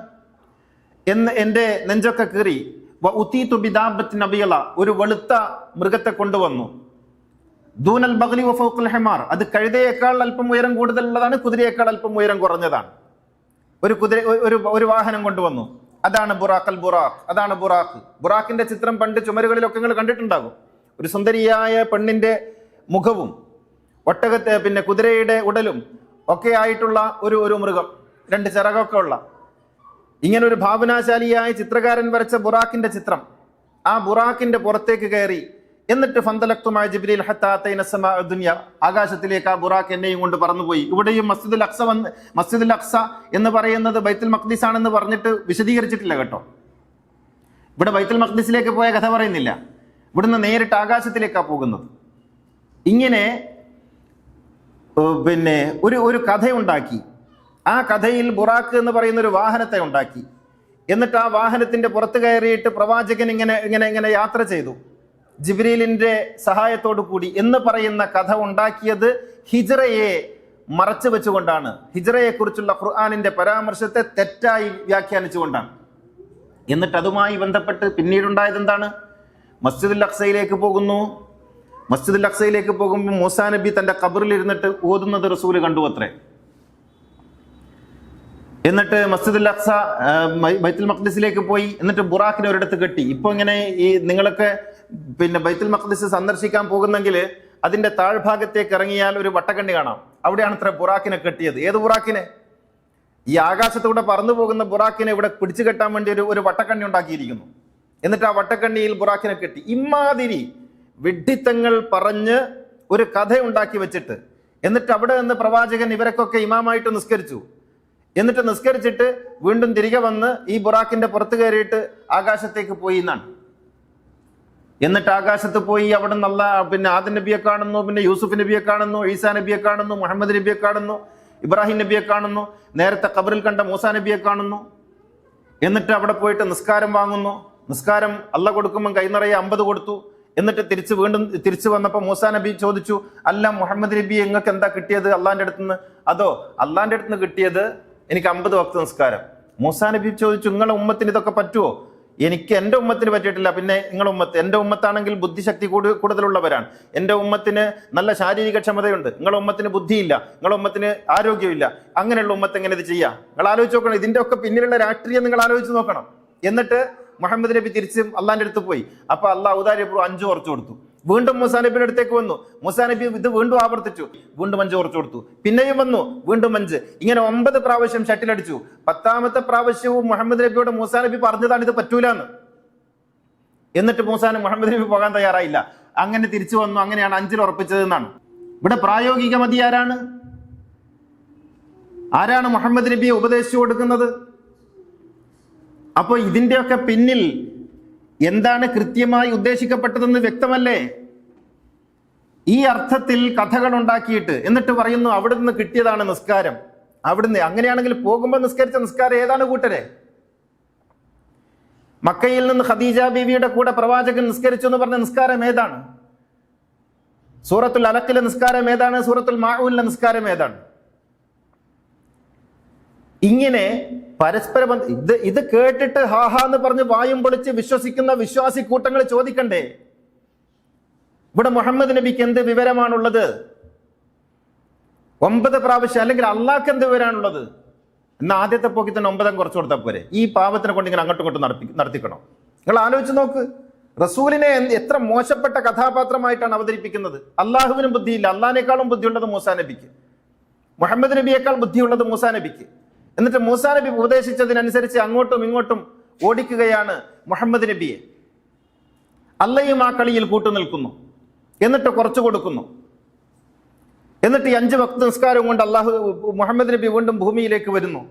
എന്ന് എന്റെ നെഞ്ചൊക്കെ കീറി. വ ഉത്തീതു ബിദാബത്തിൻ അബിയള ഒരു വെളുത്ത മൃഗത്തെ കൊണ്ടുവന്നു. ദൂനൽ ബഗ്ലി വ ഫൗഖുൽ ഹിമാർ. അത് കഴുതയേക്കാൾ അല്പം ഉയരം കൂടുതലുള്ളതാണ് കുതിരയേക്കാൾ അല്പം ഉയരം കുറഞ്ഞതാണ്. ഒരു കുതിര ഒരു ഒരു വാഹനം കൊണ്ടുവന്നു. അതാണ് ബുറാഖൽ ബുറാഖ്. അതാണ് ബുറാഖ്. ബുറാഖിന്റെ ചിത്രം പണ്ട് ചുമരുകളിലൊക്കെ നിങ്ങൾ കണ്ടിട്ടുണ്ടാകും. ഒരു സുന്ദരിയായ പെണ്ണിന്റെ മുഖവും ഒട്ടകത്തെ പിന്നെ കുതിരയുടെ ഉടലും ഒക്കെ ആയിട്ടുള്ള ഒരു ഒരു മൃഗം. രണ്ട് ചിറകൊക്കെ ഉള്ള. ഇങ്ങനെ ഒരു ഭാവനാശാലിയായ ചിത്രകാരൻ വരച്ച ബുറാക്കിന്റെ ചിത്രം. ആ ബുറാക്കിന്റെ പുറത്തേക്ക് കയറി എന്നിട്ട് ഫന്തലക്തുമായ ജിബ്രീൽ ഹത്താത്തൈന സമാ ദുനിയ. ആകാശത്തിലേക്ക് ആ ബുറാഖ് എന്നെയും കൊണ്ട് പറന്നുപോയി. ഇവിടെയും മസ്ജിദുൽ അക്സ വന്ന് മസ്ജിദുൽ അക്സ എന്ന് പറയുന്നത് ബൈത്തുൽ മഖ്ദീസ് ആണെന്ന് പറഞ്ഞിട്ട് വിശദീകരിച്ചിട്ടില്ല കേട്ടോ. ഇവിടെ ബൈത്തുൽ മഖ്ദീസിലേക്ക് പോയ കഥ പറയുന്നില്ല. ഇവിടുന്ന് നേരിട്ട് ആകാശത്തിലേക്കാണ് പോകുന്നത്. ഇങ്ങനെ പിന്നെ ഒരു ഒരു കഥയുണ്ടാക്കി. ആ കഥയിൽ ബുറാക്ക് എന്ന് പറയുന്ന ഒരു വാഹനത്തെ ഉണ്ടാക്കി. എന്നിട്ട് ആ വാഹനത്തിന്റെ പുറത്ത് കയറിയിട്ട് പ്രവാചകൻ ഇങ്ങനെ ഇങ്ങനെ ഇങ്ങനെ യാത്ര ചെയ്തു. ജിബ്രീലിന്റെ സഹായത്തോടു കൂടി എന്ന് പറയുന്ന കഥ ഉണ്ടാക്കിയത് ഹിജ്റയെ മറച്ചു വെച്ചുകൊണ്ടാണ്. ഹിജ്റയെ കുറിച്ചുള്ള ഖുർആാനിന്റെ പരാമർശത്തെ തെറ്റായി വ്യാഖ്യാനിച്ചുകൊണ്ടാണ്. എന്നിട്ട് അതുമായി ബന്ധപ്പെട്ട് പിന്നീടുണ്ടായത് എന്താണ് മസ്ജിദുൽ അക്സയിലേക്ക് പോകുന്നു. മസ്ജിദുൽ അക്സയിലേക്ക് പോകുമ്പോൾ മൂസാ നബി തന്റെ കബറിൽ ഇരുന്നിട്ട് ഓതുന്നത് റസൂൽ കണ്ടു അത്രേ എന്നിട്ട് മസ്ജിദുൽ അക്സ ബൈത്തുൽ മഖ്ദിസിലേക്ക് പോയി. എന്നിട്ട് ബുറാഖിനെ ഒരിടത്ത് കെട്ടി. ഇപ്പൊ ഇങ്ങനെ ഈ നിങ്ങളൊക്കെ പിന്നെ ബൈത്തുൽ മഖ്ദിസ് സന്ദർശിക്കാൻ പോകുന്നെങ്കിൽ അതിന്റെ താഴ്ഭാഗത്തേക്ക് ഇറങ്ങിയാൽ ഒരു വട്ടക്കണ്ണി കാണാം. അവിടെയാണ് ഇത്ര ബുറാഖിനെ കെട്ടിയത്. ഏത് ബുറാക്കിനെ ഈ ആകാശത്തൂടെ പറന്നു പോകുന്ന ബുറാഖിനെ ഇവിടെ പിടിച്ചു കെട്ടാൻ വേണ്ടി ഒരു ഒരു വട്ടക്കണ്ണി ഉണ്ടാക്കിയിരിക്കുന്നു. എന്നിട്ട് ആ വട്ടക്കണ്ണിയിൽ ബുറാക്കിനെ കെട്ടി. ഇമാതിരി വിഡ്ഢിത്തങ്ങൾ പറഞ്ഞ് ഒരു കഥ ഉണ്ടാക്കി വെച്ചിട്ട് എന്നിട്ട് അവിടെ നിന്ന് പ്രവാചകൻ ഇവരൊക്കെ ഇമാമായിട്ട് നിസ്കരിച്ചു. എന്നിട്ട് നിസ്കരിച്ചിട്ട് വീണ്ടും തിരികെ വന്ന് ഈ ബുറാക്കിന്റെ പുറത്ത് കയറിയിട്ട് ആകാശത്തേക്ക് പോയി എന്നാണ്. എന്നിട്ട് ആകാശത്ത് പോയി അവിടെ നല്ല പിന്നെ ആദം നബിയെ കാണുന്നു പിന്നെ യൂസുഫ് നബിയെ കാണുന്നു ഈസാ നബിയെ കാണുന്നു മുഹമ്മദ് നബിയെ കാണുന്നു ഇബ്രാഹിം നബിയെ കാണുന്നു നേരത്തെ ഖബറിൽ കണ്ട മൂസാ നബിയെ കാണുന്നു. എന്നിട്ട് അവിടെ പോയിട്ട് നിസ്കാരം വാങ്ങുന്നു. നിസ്കാരം അല്ല കൊടുക്കുമ്പോൾ കൈനിറയെ അമ്പത് കൊടുത്തു. എന്നിട്ട് തിരിച്ച് വീണ്ടും തിരിച്ചു വന്നപ്പോൾ മൂസാ നബി ചോദിച്ചു അല്ല മുഹമ്മദ് നബി നിങ്ങൾക്ക് എന്താ കിട്ടിയത്? അള്ളാന്റെ അടുത്ത് നിന്ന് അതോ അള്ളാന്റെ അടുത്ത് നിന്ന് കിട്ടിയത് എനിക്ക് അമ്പത് വക്ത നിസ്കാരം. മൂസാ നബി ചോദിച്ചു നിങ്ങളെ ഉമ്മത്തിന് ഇതൊക്കെ പറ്റുമോ എനിക്ക് എന്റെ ഉമ്മത്തിന് പറ്റിയിട്ടില്ല. പിന്നെ നിങ്ങളുടെ ഉമ്മത്ത് എന്റെ ഉമ്മത്താണെങ്കിൽ ബുദ്ധിശക്തി കൂടു കൂടുതലുള്ളവരാണ്. എന്റെ ഉമ്മത്തിന് നല്ല ശാരീരിക ക്ഷമതയുണ്ട്. നിങ്ങളുടെ ഉമ്മത്തിന് ബുദ്ധിയില്ല. നിങ്ങളുടെ ഉമ്മത്തിന് ആരോഗ്യമില്ല. അങ്ങനെയുള്ള ഉമ്മത്ത് എങ്ങനെ ഇത് ചെയ്യാം? നിങ്ങൾ ആലോചിച്ച് നോക്കണം. ഇതിന്റെ ഒക്കെ പിന്നിലുള്ള രാഷ്ട്രീയം നിങ്ങൾ ആലോചിച്ച് നോക്കണം. എന്നിട്ട് മുഹമ്മദ് നബി തിരിച്ചും അള്ളാന്റെ അടുത്ത് പോയി. അപ്പൊ അള്ളാഹ് ഔദാര്യപൂർവം അഞ്ചു കുറച്ചു കൊടുത്തു. വീണ്ടും മുസാ നബിയുടെ അടുത്തേക്ക് വന്നു. മുസാ നബി ഇത് വീണ്ടും ആവർത്തിച്ചു. വീണ്ടും അഞ്ച് കുറച്ചു കൊടുത്തു. പിന്നെയും വന്നു. വീണ്ടും അഞ്ച്. ഇങ്ങനെ ഒമ്പത് പ്രാവശ്യം ഷട്ടിലടിച്ചു. പത്താമത്തെ പ്രാവശ്യവും മുഹമ്മദ് നബിയോട് മുസാ നബി പറഞ്ഞതാണ് ഇത് പറ്റൂലെന്ന്. എന്നിട്ട് മൂസാന് മുഹമ്മദ് നബി പോകാൻ തയ്യാറായില്ല. അങ്ങനെ തിരിച്ചു വന്നു. അങ്ങനെയാണ് അഞ്ചിൽ ഉറപ്പിച്ചതെന്നാണ് ഇവിടെ പ്രായോഗിക മതി ആരാണ്? ആരാണ് മുഹമ്മദ് നബിയെ ഉപദേശിച്ചു കൊടുക്കുന്നത്? അപ്പോൾ ഇതിന്റെയൊക്കെ പിന്നിൽ എന്താണ് കൃത്യമായി ഉദ്ദേശിക്കപ്പെട്ടതെന്ന് വ്യക്തമല്ലേ? ഈ അർത്ഥത്തിൽ കഥകൾ ഉണ്ടാക്കിയിട്ട് എന്നിട്ട് പറയുന്നു അവിടെ നിന്ന് കിട്ടിയതാണ് നിസ്കാരം. അവിടുന്ന് അങ്ങനെയാണെങ്കിൽ പോകുമ്പോൾ നിസ്കരിച്ച നിസ്കാരം ഏതാണ് കൂട്ടരെ? മക്കയിൽ നിന്ന് ഖദീജ ബീവിയുടെ കൂടെ പ്രവാചകൻ നിസ്കരിച്ചു എന്ന് പറഞ്ഞ നിസ്കാരം ഏതാണ്? സൂറത്തുൽ അലക്കിലെ നിസ്കാരം ഏതാണ്? സൂറത്തുൽ മാഹുവിലെ നിസ്കാരം ഏതാണ്? ഇങ്ങനെ പരസ്പര ഇത് ഇത് കേട്ടിട്ട് ഹാഹാ എന്ന് പറഞ്ഞ് വായും പൊളിച്ച് വിശ്വസിക്കുന്ന വിശ്വാസി കൂട്ടങ്ങൾ ചോദിക്കണ്ടേ? ഇവിടെ മുഹമ്മദ് നബിക്ക് എന്ത് വിവരമാണുള്ളത്? ഒമ്പത് പ്രാവശ്യം അല്ലെങ്കിൽ അള്ളാഹ്ക്ക് എന്ത് വിവരമാണുള്ളത്? എന്നാൽ ആദ്യത്തെ പോക്കി തന്നെ ഒമ്പതം കുറച്ച് കൊടുത്താൽ പോരെ. ഈ പാപത്തിനെ കൊണ്ട് ഇങ്ങനെ അങ്ങോട്ടും ഇങ്ങോട്ടും നടത്തി നടത്തിക്കണം? നിങ്ങൾ ആലോചിച്ച് നോക്ക്. റസൂലിനെ എത്ര മോശപ്പെട്ട കഥാപാത്രമായിട്ടാണ് അവതരിപ്പിക്കുന്നത്? അള്ളാഹുവിനും ബുദ്ധിയില്ല. അള്ളാഹിനേക്കാളും ബുദ്ധിയുള്ളത് മൂസാ നബിക്ക്. മുഹമ്മദ് നബിയേക്കാൾ ബുദ്ധിയുള്ളത് മൂസാ നബിക്ക്. എന്നിട്ട് മൂസാ നബി ഉപദേശിച്ചതിനനുസരിച്ച് അങ്ങോട്ടും ഇങ്ങോട്ടും ഓടിക്കുകയാണ് മുഹമ്മദ് നബിയെ. അല്ലയും ആ കളിയിൽ കൂട്ടുനിൽക്കുന്നു എന്നിട്ട് കുറച്ചു കൊടുക്കുന്നു. എന്നിട്ട് ഈ അഞ്ച് ഭക്ത നിസ്കാരം കൊണ്ട് അള്ളാഹു മുഹമ്മദ് നബി വീണ്ടും ഭൂമിയിലേക്ക് വരുന്നു.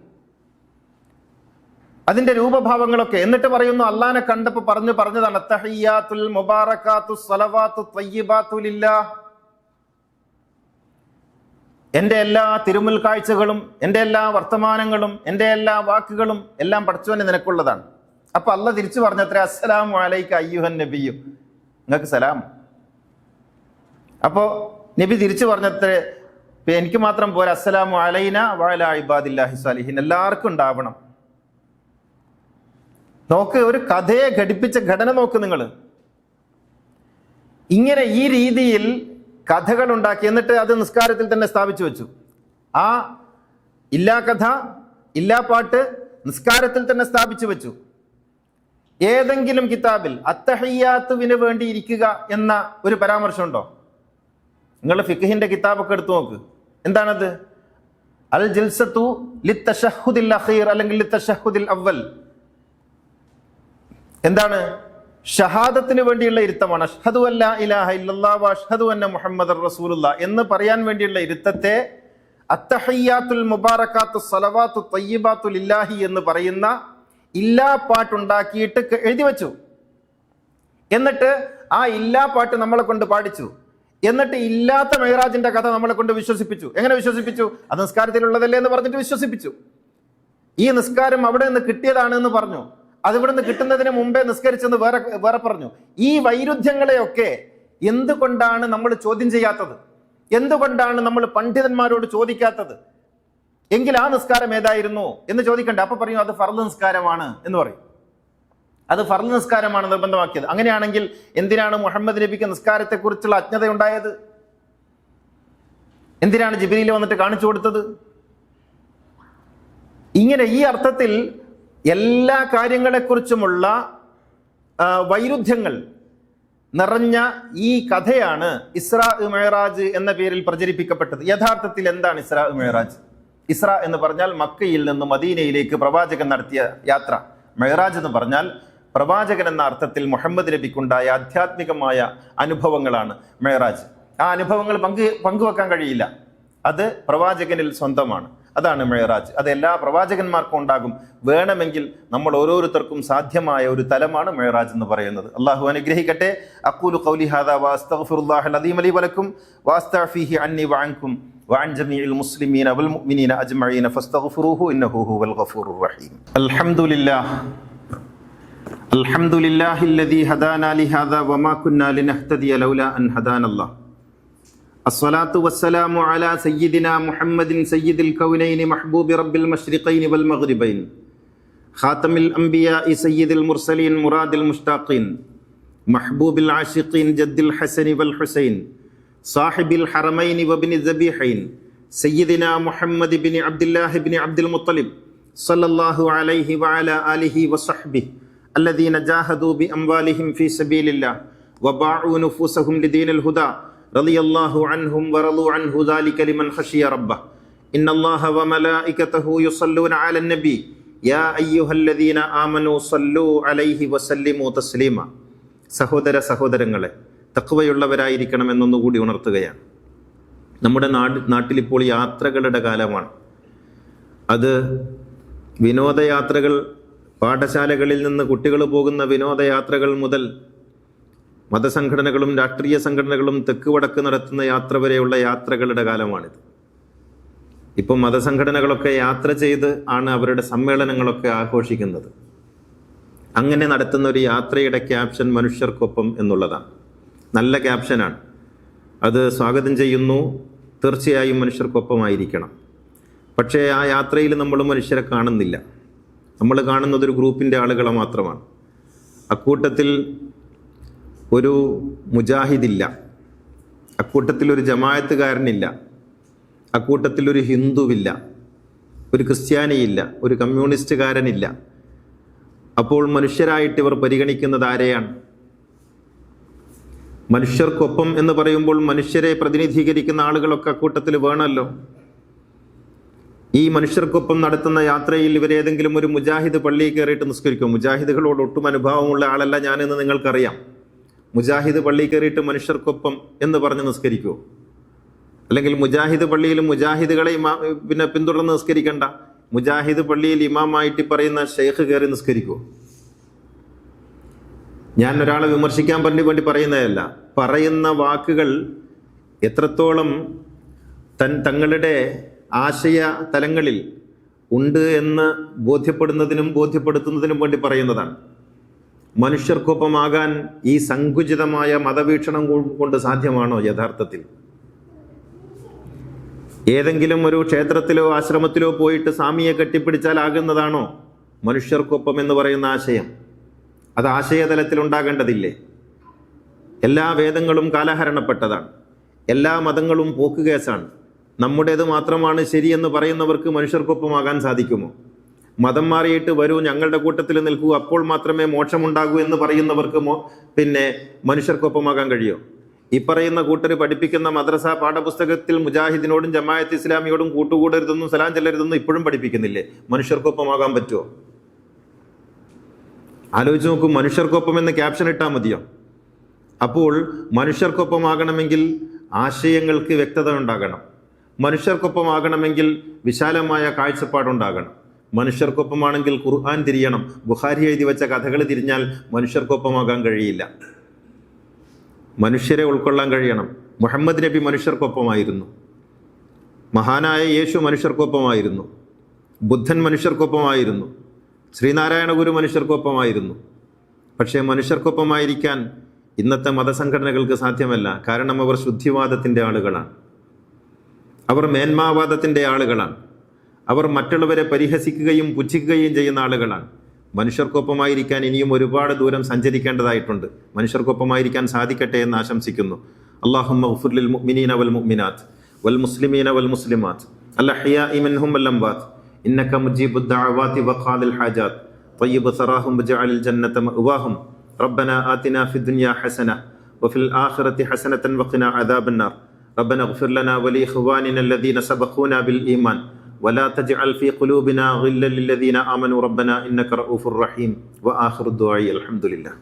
അതിന്റെ രൂപഭാവങ്ങളൊക്കെ എന്നിട്ട് പറയുന്നു അള്ളാനെ കണ്ടപ്പോ പറഞ്ഞു പറഞ്ഞതാണ് മുബാറക്കാത്തു സലവാത്തു തയ്യിബാത്തു ലില്ലാഹ് എന്റെ എല്ലാ തിരുമുൽ കാഴ്ചകളും എന്റെ എല്ലാ വർത്തമാനങ്ങളും എന്റെ എല്ലാ വാക്കുകളും എല്ലാം പഠിച്ചവനെ നിനക്കുള്ളതാണ്. അപ്പൊ അല്ല തിരിച്ചു പറഞ്ഞത്ര അസ്സലാം വാലൈക്ക് അയ്യുഹൻ നബിയും നിങ്ങൾക്ക് സലാം. അപ്പോൾ നബി തിരിച്ചു പറഞ്ഞത്ര എനിക്ക് മാത്രം പോരാ അസ്സലാമു അലൈന വാല ഇബാദില്ലാഹി സാലിഹിൻ. എല്ലാവർക്കും ഉണ്ടാവണം. നോക്ക് ഒരു കഥയെ ഘടിപ്പിച്ച ഘടന നോക്ക് നിങ്ങൾ ഇങ്ങനെ ഈ രീതിയിൽ കഥകൾ ഉണ്ടാക്കി എന്നിട്ട് അത് നിസ്കാരത്തിൽ തന്നെ സ്ഥാപിച്ചു വെച്ചു. ആ ഇല്ലാ കഥ ഇല്ലാ പാട്ട് നിസ്കാരത്തിൽ തന്നെ സ്ഥാപിച്ചു വെച്ചു. ഏതെങ്കിലും കിതാബിൽ അത്തഹയ്യാത്തുവിന് വേണ്ടി ഇരിക്കുക എന്ന ഒരു പരാമർശമുണ്ടോ? നിങ്ങൾ ഫിഖിന്റെ കിതാബൊക്കെ എടുത്തു നോക്ക്. എന്താണത്? അൽ ജിൽസത്തു ലിത്തഷഹുദിൽ അഖീർ അല്ലെങ്കിൽ ലിത്തഷഹുദിൽ അവൽ എന്താണ്? ഷഹാദത്തിന് വേണ്ടിയുള്ള ഇരുത്തമാണ്. അഷ്ഹദു അല്ല ഇലാഹ ഇല്ലാ അഷ്ഹദു അന്ന മുഹമ്മദ് റസൂലുള്ള എന്ന് പറയാൻ വേണ്ടിയുള്ള ഇരുത്തത്തെ അത്തഹയ്യാത്തുൽ മുബാറക്കാത്തു സലവാത്തു തയ്യബാത്തുൽ ഇല്ലാഹി എന്ന് പറയുന്ന ഇല്ലാ പാട്ടുണ്ടാക്കിയിട്ട് എഴുതി വെച്ചു. എന്നിട്ട് ആ ഇല്ലാ പാട്ട് നമ്മളെ കൊണ്ട് പാടിച്ചു. എന്നിട്ട് ഇല്ലാത്ത മെഹറാജിന്റെ കഥ നമ്മളെ കൊണ്ട് വിശ്വസിപ്പിച്ചു. എങ്ങനെ വിശ്വസിപ്പിച്ചു? അത് നിസ്കാരത്തിലുള്ളതല്ലേ എന്ന് പറഞ്ഞിട്ട് വിശ്വസിപ്പിച്ചു. ഈ നിസ്കാരം അവിടെ നിന്ന് കിട്ടിയതാണ് എന്ന് പറഞ്ഞു. അത് ഇവിടെ നിന്ന് കിട്ടുന്നതിന് മുമ്പേ നിസ്കരിച്ചെന്ന് വേറെ വേറെ പറഞ്ഞു. ഈ വൈരുദ്ധ്യങ്ങളെയൊക്കെ എന്തുകൊണ്ടാണ് നമ്മൾ ചോദ്യം ചെയ്യാത്തത്? എന്തുകൊണ്ടാണ് നമ്മൾ പണ്ഡിതന്മാരോട് ചോദിക്കാത്തത്? എങ്കിൽ ആ നിസ്കാരം ഏതായിരുന്നു എന്ന് ചോദിക്കണ്ട. അപ്പൊ പറയും അത് ഫർദ് നിസ്കാരമാണ് എന്ന് പറയും. അത് ഫർദ് നിസ്കാരമാണ് നിർബന്ധമാക്കിയത്. അങ്ങനെയാണെങ്കിൽ എന്തിനാണ് മുഹമ്മദ് നബിക്ക് നിസ്കാരത്തെക്കുറിച്ചുള്ള അജ്ഞത ഉണ്ടായത്? എന്തിനാണ് ജിബിലിയിൽ വന്നിട്ട് കാണിച്ചു കൊടുത്തത്? ഇങ്ങനെ ഈ അർത്ഥത്തിൽ എല്ലാ കാര്യങ്ങളെക്കുറിച്ചുമുള്ള വൈരുദ്ധ്യങ്ങൾ നിറഞ്ഞ ഈ കഥയാണ് ഇസ്രാ മെഹറാജ് എന്ന പേരിൽ പ്രചരിപ്പിക്കപ്പെട്ടത്. യഥാർത്ഥത്തിൽ എന്താണ് ഇസ്രാ മെഹറാജ് ഇസ്ര എന്ന് പറഞ്ഞാൽ മക്കയിൽ നിന്ന് മദീനയിലേക്ക് പ്രവാചകൻ നടത്തിയ യാത്ര. മെഹറാജ് എന്ന് പറഞ്ഞാൽ പ്രവാചകൻ എന്ന അർത്ഥത്തിൽ മുഹമ്മദ് നബിക്കുണ്ടായ ആധ്യാത്മികമായ അനുഭവങ്ങളാണ് മെഹറാജ് ആ അനുഭവങ്ങൾ പങ്ക് പങ്കുവെക്കാൻ കഴിയില്ല. അത് പ്രവാചകനിൽ സ്വന്തമാണ്. അതാണ് മെഹറാജ് അത് എല്ലാ പ്രവാചകന്മാർക്കും ഉണ്ടാകും. വേണമെങ്കിൽ നമ്മൾ ഓരോരുത്തർക്കും സാധ്യമായ ഒരു തലമാണ് മെഹറാജ് എന്ന് പറയുന്നത്. അള്ളാഹു അനുഗ്രഹിക്കട്ടെ. അക്കൂലു കൗലി ഹാദ വാസ്തഫുറുല്ലാഹ് അലി വലക്കും. വാസ്തഫിഹി അന്നി വാങ്കും وعن الصلاة والسلام على سيدنا محمد سيد الكونين محبوب رب المشرقين والمغربين خاتم الأنبياء سيد المرسلين مراد المشتاقين محبوب العاشقين جد الحسن والحسين صاحب الحرمين وابن الذبيحين سيدنا محمد بن عبد الله بن عبد المطلب صلى الله عليه وعلى آله وصحبه الذين جاهدوا بأموالهم في سبيل الله وباعوا نفوسهم لدين الهدى റളിയല്ലാഹു അൻഹും വറളു അൻഹു ദാലിക ലിമൻ ഖശിയ റബ്ബ ഇന്നല്ലാഹ വമലായികതഹു യുസല്ലൂന അലൻ നബി. യാ അയ്യുഹല്ലദീന ആമനു സല്ലു അലൈഹി വസല്ലിമു തസ്ലീമ. സഹോദര സഹോദരങ്ങളെ തക്കവയുള്ളവരായിരിക്കണം എന്നൊന്നുകൂടി ഉണർത്തുകയാണ്. നമ്മുടെ നാട് നാട്ടിലിപ്പോൾ യാത്രകളുടെ കാലമാണ്. അത് വിനോദയാത്രകൾ പാഠശാലകളിൽ നിന്ന് കുട്ടികൾ പോകുന്ന വിനോദയാത്രകൾ മുതൽ മതസംഘടനകളും രാഷ്ട്രീയ സംഘടനകളും തെക്ക് വടക്ക് നടത്തുന്ന യാത്ര വരെയുള്ള യാത്രകളുടെ കാലമാണിത്. ഇപ്പം മതസംഘടനകളൊക്കെ യാത്ര ചെയ്ത് ആണ് അവരുടെ സമ്മേളനങ്ങളൊക്കെ ആഘോഷിക്കുന്നത്. അങ്ങനെ നടത്തുന്ന ഒരു യാത്രയുടെ ക്യാപ്ഷൻ മനുഷ്യർക്കൊപ്പം എന്നുള്ളതാണ്. നല്ല ക്യാപ്ഷനാണ്. അത് സ്വാഗതം ചെയ്യുന്നു തീർച്ചയായും മനുഷ്യർക്കൊപ്പമായിരിക്കണം. പക്ഷേ ആ യാത്രയിൽ നമ്മൾ മനുഷ്യരെ കാണുന്നില്ല. നമ്മൾ കാണുന്നത് ഒരു ഗ്രൂപ്പിന്റെ ആളുകളെ മാത്രമാണ്. അക്കൂട്ടത്തിൽ ഒരു മുജാഹിദില്ല. അക്കൂട്ടത്തിൽ ഒരു ജമായത്തുകാരനില്ല അക്കൂട്ടത്തിൽ ഒരു ഹിന്ദുവില്ല. ഒരു ക്രിസ്ത്യാനിയില്ല. ഒരു കമ്മ്യൂണിസ്റ്റുകാരനില്ല. അപ്പോൾ മനുഷ്യരായിട്ട് ഇവർ പരിഗണിക്കുന്നത് ആരെയാണ്? മനുഷ്യർക്കൊപ്പം എന്ന് പറയുമ്പോൾ മനുഷ്യരെ പ്രതിനിധീകരിക്കുന്ന ആളുകളൊക്കെ അക്കൂട്ടത്തിൽ വേണമല്ലോ? ഈ മനുഷ്യർക്കൊപ്പം നടത്തുന്ന യാത്രയിൽ ഇവരേതെങ്കിലും ഒരു മുജാഹിദ് പള്ളിയിൽ കയറിയിട്ട് നിസ്കരിക്കും മുജാഹിദുകളോട് ഒട്ടും അനുഭാവമുള്ള ആളല്ല ഞാനെന്ന് നിങ്ങൾക്കറിയാം. മുജാഹിദ് പള്ളി കയറിയിട്ട് മനുഷ്യർക്കൊപ്പം എന്ന് പറഞ്ഞ് നിസ്കരിക്കുമോ അല്ലെങ്കിൽ മുജാഹിദ് പള്ളിയിൽ മുജാഹിദുകളെ ഇമാ പിന്നെ പിന്തുടർന്ന് നിസ്കരിക്കണ്ട. മുജാഹിദ് പള്ളിയിൽ ഇമാമായിട്ട് പറയുന്ന ഷെയ്ഖ് കയറി നിസ്കരിക്കുമോ ഞാൻ ഒരാളെ വിമർശിക്കാൻ വേണ്ടി വേണ്ടി പറയുന്നതല്ല. പറയുന്ന വാക്കുകൾ എത്രത്തോളം തൻ തങ്ങളുടെ ആശയ തലങ്ങളിൽ ഉണ്ട് എന്ന് ബോധ്യപ്പെടുന്നതിനും ബോധ്യപ്പെടുത്തുന്നതിനും വേണ്ടി പറയുന്നതാണ്. മനുഷ്യർക്കൊപ്പമാകാൻ ഈ സങ്കുചിതമായ മതവീക്ഷണം കൊണ്ട് സാധ്യമാണോ യഥാർത്ഥത്തിൽ? ഏതെങ്കിലും ഒരു ക്ഷേത്രത്തിലോ ആശ്രമത്തിലോ പോയിട്ട് സ്വാമിയെ കെട്ടിപ്പിടിച്ചാലാകുന്നതാണോ മനുഷ്യർക്കൊപ്പം എന്ന് പറയുന്ന ആശയം? അത് ആശയതലത്തിൽ ഉണ്ടാകേണ്ടതില്ലേ? എല്ലാ വേദങ്ങളും കാലഹരണപ്പെട്ടതാണ്. എല്ലാ മതങ്ങളും പോക്കുകേസാണ് നമ്മുടേത് മാത്രമാണ് ശരിയെന്ന് പറയുന്നവർക്ക് മനുഷ്യർക്കൊപ്പമാകാൻ സാധിക്കുമോ? മതം മാറിയിട്ട് വരൂ ഞങ്ങളുടെ കൂട്ടത്തിൽ നിൽക്കൂ അപ്പോൾ മാത്രമേ മോക്ഷമുണ്ടാകൂ എന്ന് പറയുന്നവർക്ക് പിന്നെ മനുഷ്യർക്കൊപ്പമാകാൻ കഴിയോ? ഈ പറയുന്ന കൂട്ടർ പഠിപ്പിക്കുന്ന മദ്രസ പാഠപുസ്തകത്തിൽ മുജാഹിദിനോടും ജമായത്ത് ഇസ്ലാമിയോടും കൂട്ടുകൂടരുതെന്നും സലാം ചെല്ലരുതെന്നും ഇപ്പോഴും പഠിപ്പിക്കുന്നില്ലേ? മനുഷ്യർക്കൊപ്പമാകാൻ പറ്റുമോ ആലോചിച്ച് നോക്കൂ മനുഷ്യർക്കൊപ്പം എന്ന് ക്യാപ്ഷൻ ഇട്ടാൽ മതിയോ? അപ്പോൾ മനുഷ്യർക്കൊപ്പമാകണമെങ്കിൽ ആശയങ്ങൾക്ക് വ്യക്തത ഉണ്ടാകണം. മനുഷ്യർക്കൊപ്പമാകണമെങ്കിൽ വിശാലമായ കാഴ്ചപ്പാടുണ്ടാകണം. മനുഷ്യർക്കൊപ്പമാണെങ്കിൽ ഖുർആൻ തിരിയണം. ബുഹാരി എഴുതി വെച്ച കഥകൾ തിരിഞ്ഞാൽ മനുഷ്യർക്കൊപ്പമാകാൻ കഴിയില്ല. മനുഷ്യരെ ഉൾക്കൊള്ളാൻ കഴിയണം. മുഹമ്മദ് നബി മനുഷ്യർക്കൊപ്പമായിരുന്നു. മഹാനായ യേശു മനുഷ്യർക്കൊപ്പമായിരുന്നു. ബുദ്ധൻ മനുഷ്യർക്കൊപ്പമായിരുന്നു. ശ്രീനാരായണ ഗുരു മനുഷ്യർക്കൊപ്പമായിരുന്നു. പക്ഷേ മനുഷ്യർക്കൊപ്പമായിരിക്കാൻ ഇന്നത്തെ മതസംഘടനകൾക്ക് സാധ്യമല്ല. കാരണം അവർ ശുദ്ധിവാദത്തിന്റെ ആളുകളാണ്. അവർ മേന്മാവാദത്തിന്റെ ആളുകളാണ്. അവർ മറ്റുള്ളവരെ പരിഹസിക്കുകയും പുച്ഛിക്കുകയും ചെയ്യുന്ന ആളുകളാണ് മനുഷ്യർക്കൊപ്പമായിരിക്കാൻ ഇനിയും ഒരുപാട് ദൂരം സഞ്ചരിക്കേണ്ടതായിട്ടുണ്ട് മനുഷ്യർക്കൊപ്പമായിരിക്കാൻ സാധിക്കട്ടെ എന്ന് ആശംസിക്കുന്നു അള്ളാഹുമ്മ ഉഫുർലിൽ മുഅ്മിനീന വൽ മുഅ്മിനാത്ത് വൽ മുസ്ലിമീന വൽ മുസ്ലിമാത്ത് അല്ലഹ്യാഇ മിൻഹും വൽ അംവാത്ത് إنك مجيب الدعوات وقاضي الحاجات طيب ثراهم وجعل الجنة مأواهم ربنا آتنا في الدنيا حسنة وفي الآخرة حسنة وقنا عذاب النار ربنا اغفر لنا ولإخواننا الذين سبقونا بالإيمان ولا تجعل في قلوبنا غلا للذين آمنوا ربنا إنك رؤوف رحيم. وآخر الدعاء الحمد لله.